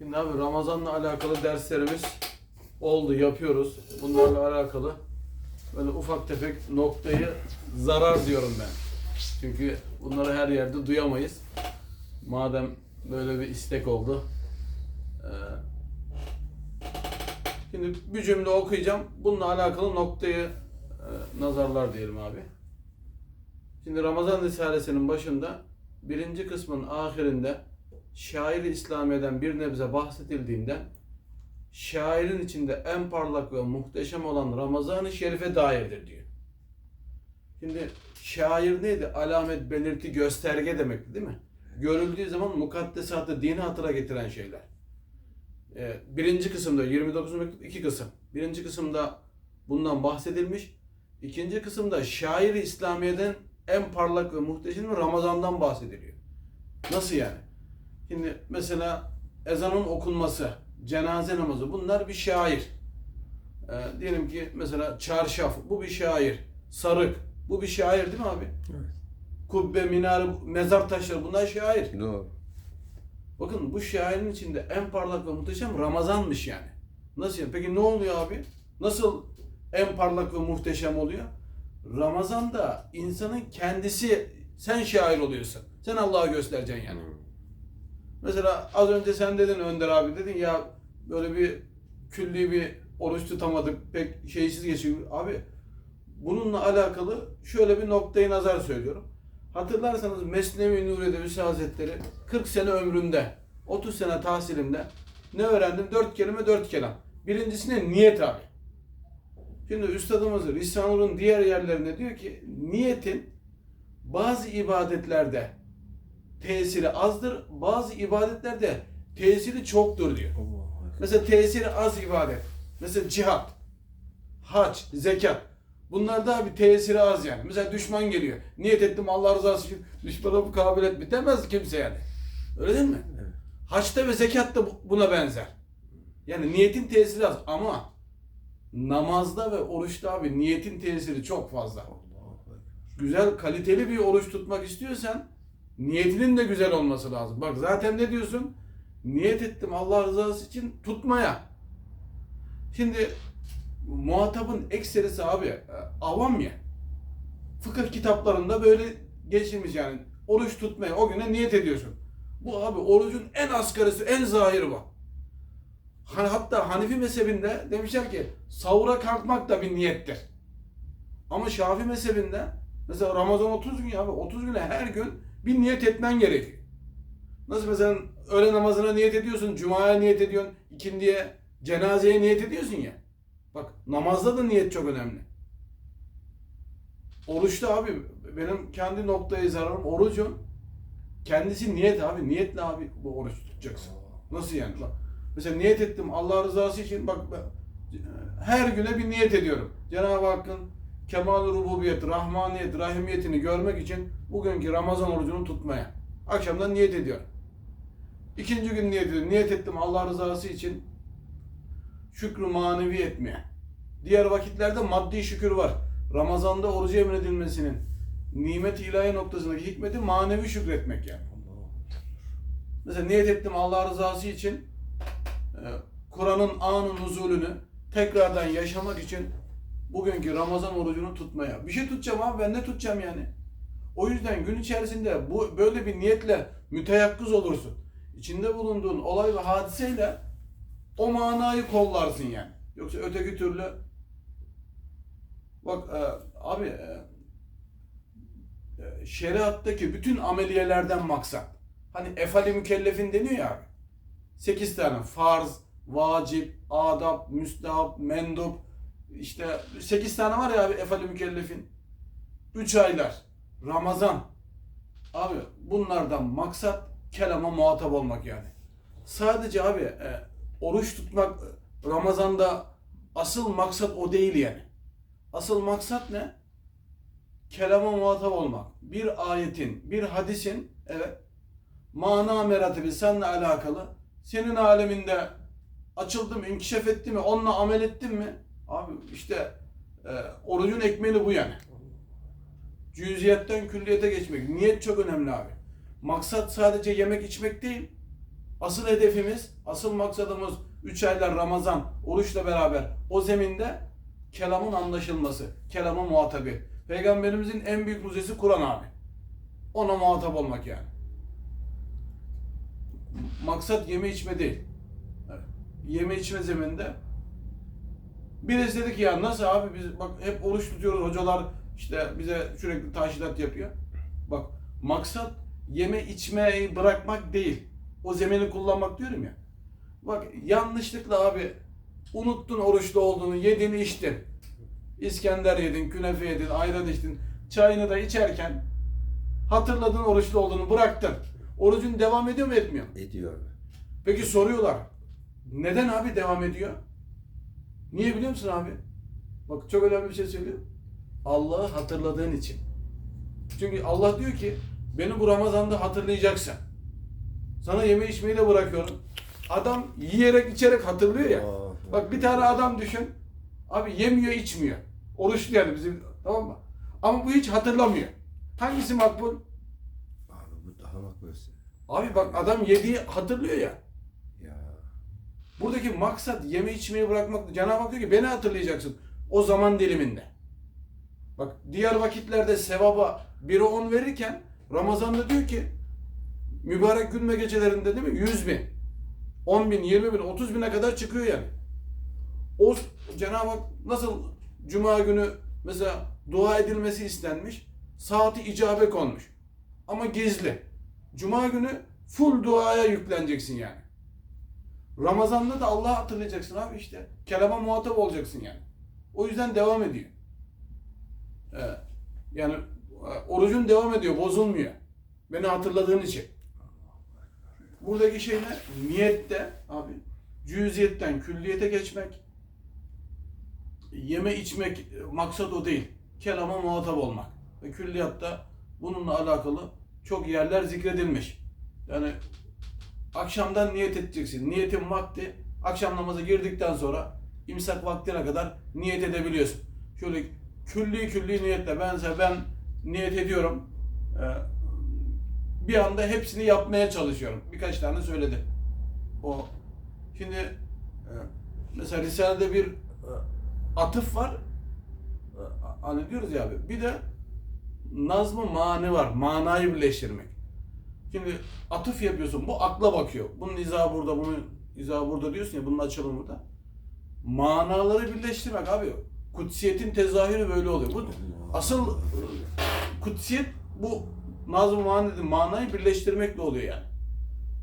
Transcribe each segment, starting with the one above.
Şimdi abi Ramazan'la alakalı derslerimiz oldu, yapıyoruz. Bunlarla alakalı böyle ufak tefek noktayı zarar diyorum ben. Çünkü bunları her yerde duyamayız. Madem böyle bir istek oldu. Şimdi bir cümle okuyacağım. Bununla alakalı noktayı nazarlar diyelim abi. Şimdi Ramazan Risalesi'nin başında birinci kısmın ahirinde şair İslamiye'den bir nebze bahsedildiğinden şairin içinde en parlak ve muhteşem olan Ramazan-ı Şerif'e dairdir diyor. Şimdi şair neydi? Alamet, belirti, gösterge demekti değil mi? Görüldüğü zaman mukaddesatı, dini hatıra getiren şeyler. Ee, birinci kısımda 29 mektup iki kısım. Birinci kısımda bundan bahsedilmiş. İkinci kısımda şair İslamiye'den en parlak ve muhteşem Ramazan'dan bahsediliyor. Nasıl yani? Şimdi mesela ezanın okunması, cenaze namazı bunlar bir şair. Ee, diyelim ki mesela çarşaf bu bir şair. Sarık bu bir şair değil mi abi? Evet. Kubbe, minare, mezar taşları bunlar şair. Doğru. Bakın bu şairin içinde en parlak ve muhteşem Ramazan'mış yani. Nasıl yani? Peki ne oluyor abi? Nasıl en parlak ve muhteşem oluyor? Ramazan'da insanın kendisi sen şair oluyorsun. Sen Allah'a göstereceksin yani. Mesela az önce sen dedin Önder abi dedin ya böyle bir külli bir oruç tutamadık pek şeysiz geçiyor. Abi bununla alakalı şöyle bir noktayı nazar söylüyorum. Hatırlarsanız Mesnevi Nuri'de Hüsnü Hazretleri 40 sene ömründe 30 sene tahsilimde ne öğrendim? 4 kelime 4 kelam. Birincisi ne? Niyet abi. Şimdi üstadımız Risale-i diğer yerlerinde diyor ki niyetin bazı ibadetlerde tesiri azdır, bazı ibadetlerde tesiri çoktur diyor. Mesela tesiri az ibadet. Mesela cihat, hac, zekat. Bunlarda bir tesiri az yani. Mesela düşman geliyor. Niyet ettim Allah rızası için düşmana mukabele etme demez kimse yani. Öyle değil mi? Evet. Haçta ve zekatta bu- buna benzer. Yani niyetin tesiri az ama namazda ve oruçta abi niyetin tesiri çok fazla. Güzel kaliteli bir oruç tutmak istiyorsan niyetinin de güzel olması lazım. Bak zaten ne diyorsun? Niyet ettim Allah rızası için tutmaya. Şimdi muhatabın ekserisi abi e, avam ya. Fıkıh kitaplarında böyle geçilmiş yani. Oruç tutmaya o güne niyet ediyorsun. Bu abi orucun en asgarisi, en zahiri bu. Hani hatta Hanifi mezhebinde demişler ki sahura kalkmak da bir niyettir. Ama Şafi mezhebinde mesela Ramazan 30 gün ya abi 30 güne her gün bir niyet etmen gerekiyor. Nasıl mesela öğle namazına niyet ediyorsun, cumaya niyet ediyorsun, ikindiye, cenazeye niyet ediyorsun ya. Bak namazda da niyet çok önemli. Oruçta abi benim kendi noktayı zararım orucun kendisi niyet abi. Niyetle abi bu oruç tutacaksın. Nasıl yani? Bak, mesela niyet ettim Allah rızası için bak ben her güne bir niyet ediyorum. Cenab-ı Hakk'ın kemal rububiyet, rahmaniyet, rahimiyetini görmek için bugünkü Ramazan orucunu tutmaya. Akşamdan niyet ediyorum. İkinci gün niyet ediyorum. Niyet ettim Allah rızası için şükrü manevi etmeye. Diğer vakitlerde maddi şükür var. Ramazanda orucu emredilmesinin nimet ilahi noktasındaki hikmeti manevi şükretmek yani. Mesela niyet ettim Allah rızası için e, Kur'an'ın anın huzulünü tekrardan yaşamak için bugünkü Ramazan orucunu tutmaya. Bir şey tutacağım abi ben ne tutacağım yani? O yüzden gün içerisinde bu böyle bir niyetle müteyakkız olursun. İçinde bulunduğun olay ve hadiseyle o manayı kollarsın yani. Yoksa öteki türlü bak e, abi e, e, şeriattaki bütün ameliyelerden maksat. Hani efali mükellefin deniyor ya abi. 8 tane farz, vacip, adab, müstahap, mendup. İşte 8 tane var ya abi efali mükellefin. 3 aylar, Ramazan. Abi bunlardan maksat kelama muhatap olmak yani. Sadece abi e, oruç tutmak Ramazan'da asıl maksat o değil yani. Asıl maksat ne? Kelama muhatap olmak. Bir ayetin, bir hadisin evet mana meratibi seninle alakalı. Senin aleminde açıldı mı, inkişaf etti mi, onunla amel ettin mi? Abi işte e, orucun ekmeli bu yani. Cüziyetten külliyete geçmek. Niyet çok önemli abi. Maksat sadece yemek içmek değil. asıl hedefimiz, asıl maksadımız 3 aylar Ramazan, oruçla beraber o zeminde kelamın anlaşılması, kelamın muhatabı. Peygamberimizin en büyük müzesi Kur'an abi. Ona muhatap olmak yani. Maksat yeme içme değil. Yeme içme zeminde Birisi dedi ki ya nasıl abi biz bak hep oruç tutuyoruz hocalar işte bize sürekli taşidat yapıyor. Bak maksat yeme içmeyi bırakmak değil. O zemini kullanmak diyorum ya. Bak yanlışlıkla abi unuttun oruçlu olduğunu yedin içtin. İskender yedin, künefe yedin, ayran içtin. Çayını da içerken hatırladın oruçlu olduğunu bıraktın. Orucun devam ediyor mu etmiyor? Ediyor. Peki soruyorlar. Neden abi devam ediyor? Niye biliyor musun abi? Bak çok önemli bir şey söylüyor. Allah'ı hatırladığın için. Çünkü Allah diyor ki beni bu Ramazan'da hatırlayacaksın. Sana yeme içmeyi de bırakıyorum. Adam yiyerek içerek hatırlıyor ya. Aa, Bak bir tane adam düşün. Abi yemiyor içmiyor. Oruçlu yani bizim tamam mı? Ama bu hiç hatırlamıyor. Hangisi makbul? Abi bu daha makbulse. Abi bak adam yediği hatırlıyor. Ya. Buradaki maksat yeme içmeyi bırakmak. Cenab-ı Hak diyor ki beni hatırlayacaksın o zaman diliminde. Bak diğer vakitlerde sevaba 1'e 10 verirken Ramazan'da diyor ki mübarek gün ve gecelerinde değil mi? 100 bin, 10 bin, 20 bin, 30 bine kadar çıkıyor yani. O Cenab-ı Hak nasıl Cuma günü mesela dua edilmesi istenmiş, saati icabe konmuş. Ama gizli. Cuma günü full duaya yükleneceksin yani. Ramazan'da da Allah'ı hatırlayacaksın abi işte. Kelama muhatap olacaksın yani. O yüzden devam ediyor. Yani e, orucun devam ediyor, bozulmuyor. Beni hatırladığın için. Buradaki şey ne? Niyette abi. Cüziyetten külliyete geçmek. Yeme içmek e, maksat o değil. Kelama muhatap olmak. Ve külliyatta bununla alakalı çok yerler zikredilmiş. Yani akşamdan niyet edeceksin. Niyetin vakti akşam namazı girdikten sonra imsak vaktine kadar niyet edebiliyorsun. Şöyle külli külli niyetle ben ben niyet ediyorum. Ee, bir anda hepsini yapmaya çalışıyorum. Birkaç tane söyledi. O şimdi e, mesela Risale'de bir e, atıf var. E, Hani diyoruz ya abi. Bir de nazmı mani var. Manayı birleştirmek. Şimdi atıf yapıyorsun. Bu akla bakıyor. Bunun izahı burada, bunun izahı burada diyorsun ya. Bunun açılımı burada. Manaları birleştirmek abi. Kutsiyetin tezahürü böyle oluyor. Bu asıl kutsiyet bu nazm-ı manada manayı birleştirmekle oluyor yani.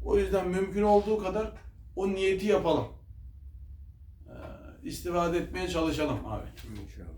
O yüzden mümkün olduğu kadar o niyeti yapalım. Ee, istifade etmeye çalışalım abi. İnşallah.